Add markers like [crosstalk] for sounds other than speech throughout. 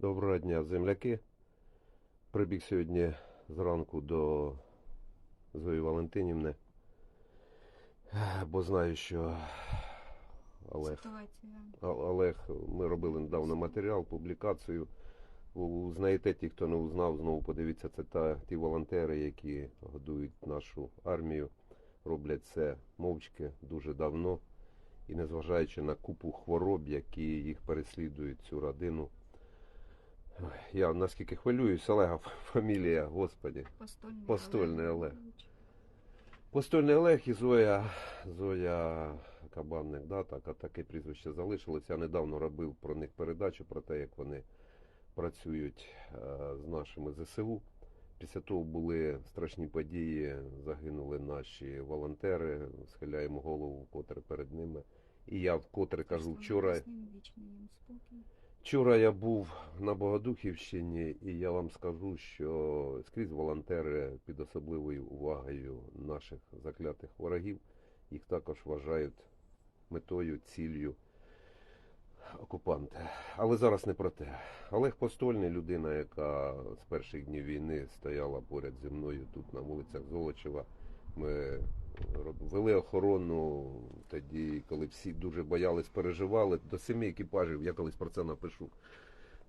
Доброго дня, земляки. Прибіг сьогодні зранку до Зої Валентинівни, бо знаю, що Олег, Олег, ми робили недавно матеріал, публікацію. Знаєте, ті, хто не узнав, знову подивіться, це та, ті волонтери, які годують нашу армію, роблять це мовчки дуже давно. І незважаючи на купу хвороб, які їх переслідують цю родину. Ой, Я наскільки хвилююсь, Олега фамілія, господі. Постольний, Постольний Олег. Постольний Олег і Зоя, Зоя Кабанник, да, так, а таке прізвище залишилось. Я недавно робив про них передачу, про те, як вони працюють е, з нашими ЗСУ. Після того були страшні події, загинули наші волонтери, схиляємо голову вкотре перед ними. І я вкотре кажу, вчора Вчора я був на Богодухівщині, і я вам скажу, що скрізь волонтери під особливою увагою наших заклятих ворогів їх також вважають метою, ціллю окупанти. Але зараз не про те. Олег Постольний, людина, яка з перших днів війни стояла поряд зі мною тут на вулицях Золочева. Ми вели охорону тоді, коли всі дуже боялись, переживали. До семи екіпажів, я колись про це напишу.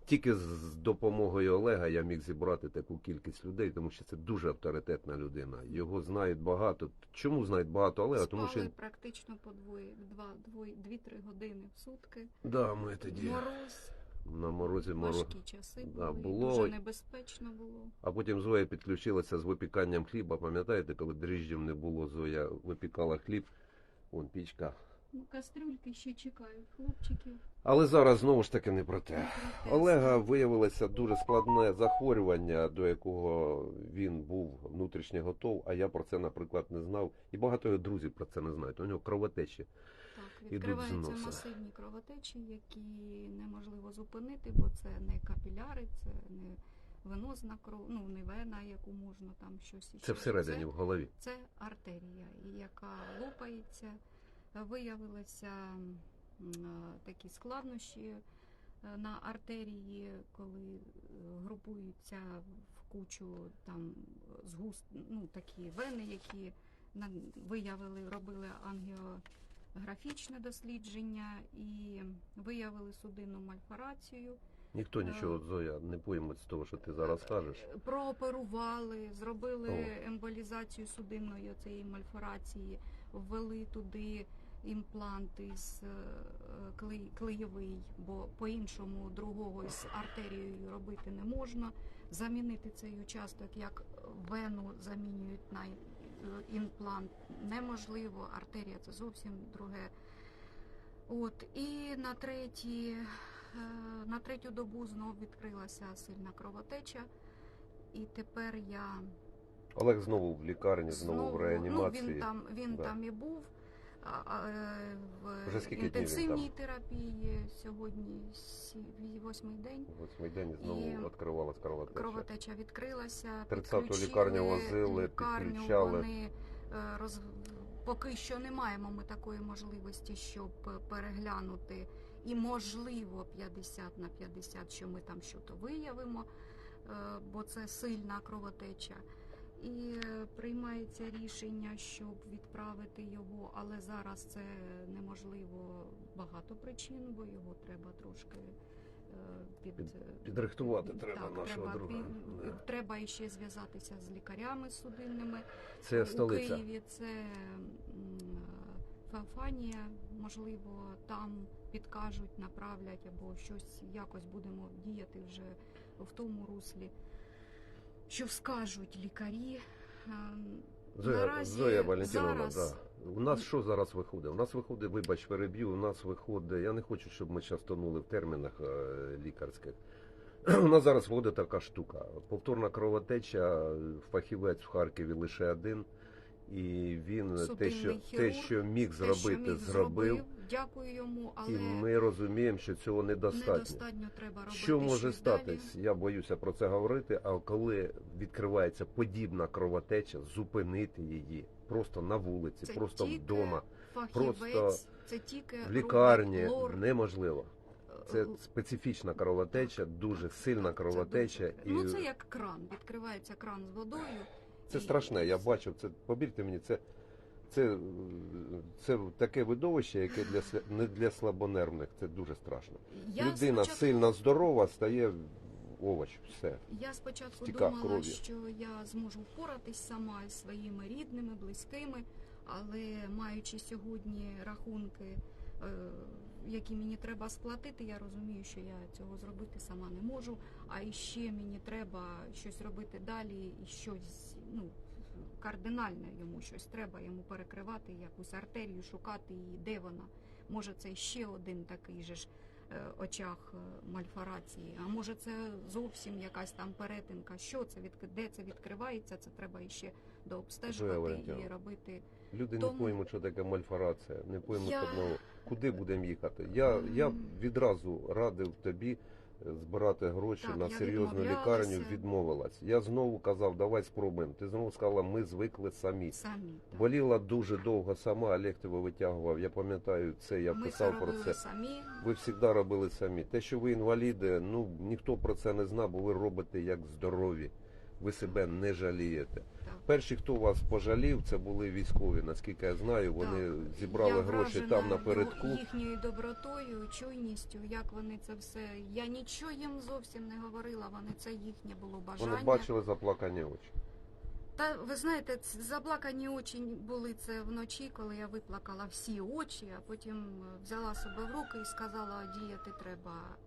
Тільки з допомогою Олега я міг зібрати таку кількість людей, тому що це дуже авторитетна людина. Його знають багато. Чому знають багато Олега? Тому що Спали практично по двоє, два, двоє, дві-три години в сутки. да, ми тоді Мороз, на морозі мороз. важкі часи Да, були, було- дуже небезпечно було. А потім Зоя підключилася з випіканням хліба. Пам'ятаєте, коли дріжджів не було, Зоя випікала хліб, вон пічка. Ну, кастрюльки ще чекають хлопчиків. Але зараз знову ж таки не про те. Олега виявилося дуже складне захворювання, до якого він був внутрішньо готов, а я про це, наприклад, не знав. І багато його друзів про це не знають. У нього кровотечі. Так, відкриваються масивні кровотечі, які неможливо зупинити, бо це не капіляри, це не венозна кров, ну не вена, яку можна там щось. Це всередині в голові. Це артерія, яка лопається. Виявилися е, такі складнощі е, на артерії, коли е, групуються в кучу там згуст, ну такі вени, які виявили, робили ангіографічне дослідження і виявили судинну мальфорацію. Ніхто нічого, Зоя, не пойме з того, що ти зараз кажеш. Прооперували, зробили О. емболізацію судинної цієї мальфорації, ввели туди імпланти з е, клейовий, бо по-іншому другого з артерією робити не можна. Замінити цей участок як вену замінюють на е, імплант неможливо. Артерія це зовсім друге. От і на третій, е, на третю добу знов відкрилася сильна кровотеча. І тепер я Олег знову в лікарні, знову, в ну реанімації. він там він Да. там і був. Е, в інтенсивній терапії сьогодні восьмий день. Восьмий день знову І відкривалась кровотеча. Кровотеча відкрилася. 30-ту лікарню возили, лікарню, підключали. Вони е, роз... поки що не маємо ми такої можливості, щоб переглянути і можливо 50 на 50, що ми там щось виявимо, е, бо це сильна кровотеча. І е, приймається рішення, щоб відправити його, але зараз це неможливо багато причин, бо його треба трошки е, під, Під- підрихтувати треба нашого треба, друга. пі- Да. Треба іще зв'язатися з лікарями судинними. Це У столиця. Києві це Феофанія, можливо, там підкажуть, направлять або щось якось будемо діяти вже в тому руслі, що скажуть лікарі. Ем, Зоя, Наразі Зоя Валентиновна, зараз- да. У нас що зараз виходить? У нас виходить, вибач, переб'ю, у нас виходить, я не хочу, щоб ми зараз тонули в термінах е, лікарських. [clears throat] У нас зараз виходить така штука. Повторна кровотеча, фахівець в Харкові лише один. І він те що, те, що міг те, зробити, що міг, зробив. Дякую йому, але І ми розуміємо, що цього недостатньо. недостатньо треба робити. Що може статись? далі. Я боюся про це говорити. А коли відкривається подібна кровотеча, зупинити її просто на вулиці, Це просто тільки вдома, Фахівець, просто це тільки в лікарні лор, неможливо. Це специфічна кровотеча, дуже сильна кровотеча. Це дуже- Ну це як кран. Відкривається кран з водою. Це і- страшне, я бачив, це, повірте мені, це, це, це таке видовище, яке для, не для слабонервних, це дуже страшно. Я Людина спочатку- сильно здорова, стає овоч, все. Я спочатку Стіка думала, кров'ю. що я зможу впоратись сама зі своїми рідними, близькими, але маючи сьогодні рахунки, е, які мені треба сплатити, я розумію, що я цього зробити сама не можу. А іще мені треба щось робити далі, і щось ну, кардинальне йому щось треба йому перекривати, якусь артерію, шукати її, де вона. Може, це ще один такий же ж е, очах е, мальфорації, а може це зовсім якась там перетинка. Що це від де це відкривається? Це треба іще дообстежувати і робити. Люди не Тому- поймуть, що таке мальфорація, не поймуть Я- одного, куди будемо їхати. Я, я відразу радив тобі збирати гроші Так, на серйозну лікарню, відмовилась. Я знову казав, давай спробуємо. Ти знову сказала, ми звикли самі. Самі так. Боліла дуже довго сама, Олег тебе витягував. Я пам'ятаю це, я Ми писав про це. самі. Ви завжди робили самі. Те, що ви інваліди, ну ніхто про це не знав, бо ви робите як здорові. Ви себе не жалієте. Перші, хто вас пожалів, це були військові. Наскільки я знаю, вони Так. зібрали я гроші там напередку. їхньою добротою, чуйністю, як вони це все. Я нічого їм зовсім не говорила. Вони це їхнє було бажання. Вони бачили заплакані очі. Та ви знаєте, заплакані очі були це вночі, коли я виплакала всі очі, а потім е, взяла себе в руки і сказала, діяти треба,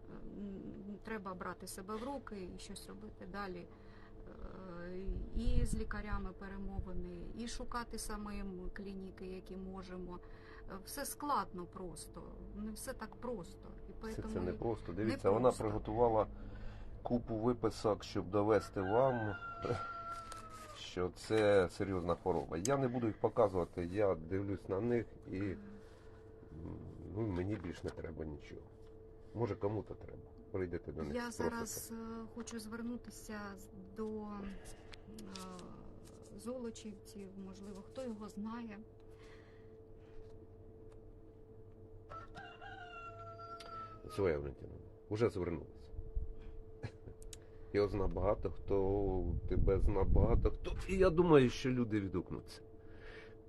треба брати себе в руки і щось робити далі. І з лікарями перемовини, і шукати самим клініки, які можемо. Все складно просто, не все так просто. І Все це не просто. Дивіться, не вона просто. приготувала купу виписок, щоб довести вам, [laughs] що це серйозна хвороба. Я не буду їх показувати, я дивлюсь на них і ну, мені більш не треба нічого. Може кому-то треба. Прийдете до них. Я зараз е, хочу звернутися з- до е, золочівців, можливо, хто його знає. Зоя Валентиновна, уже звернулася. Його зна багато хто, тебе зна багато хто. І я думаю, що люди відгукнуться.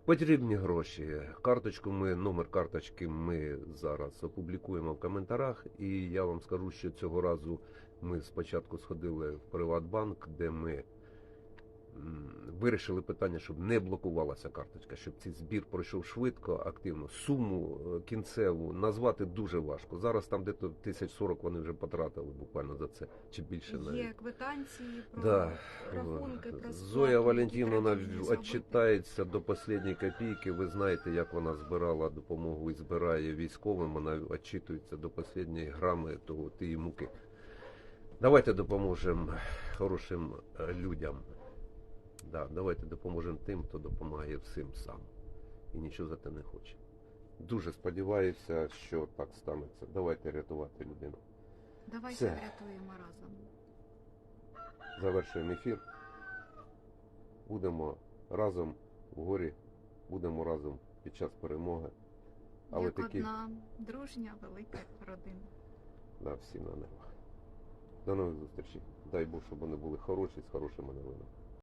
Потрібні гроші. Карточку ми, номер карточки ми зараз опублікуємо в коментарях. І я вам скажу, що цього разу ми спочатку сходили в Приватбанк, де ми вирішили питання, щоб не блокувалася карточка, щоб цей збір пройшов швидко, активно. Суму е, кінцеву назвати дуже важко. Зараз там десь тисяч сорок вони вже потратили буквально за це, чи більше Є квитанції про Да. рахунки, про Зоя Валентиновна відчитається до останньої копійки. Ви знаєте, як вона збирала допомогу і збирає військовим. Вона відчитується до останньої грами того тієї муки. Давайте допоможемо хорошим людям. Да, давайте допоможемо тим, хто допомагає всім сам і нічого за те не хоче. Дуже сподіваюся, що так станеться. Давайте рятувати людину. Давайте Все. врятуємо разом. Завершуємо ефір. Будемо разом в горі, будемо разом під час перемоги. Але Як такі одна дружня велика родина. да, всі на нервах. До нових зустрічей. Дай Бог, щоб вони були хороші з хорошими новинами.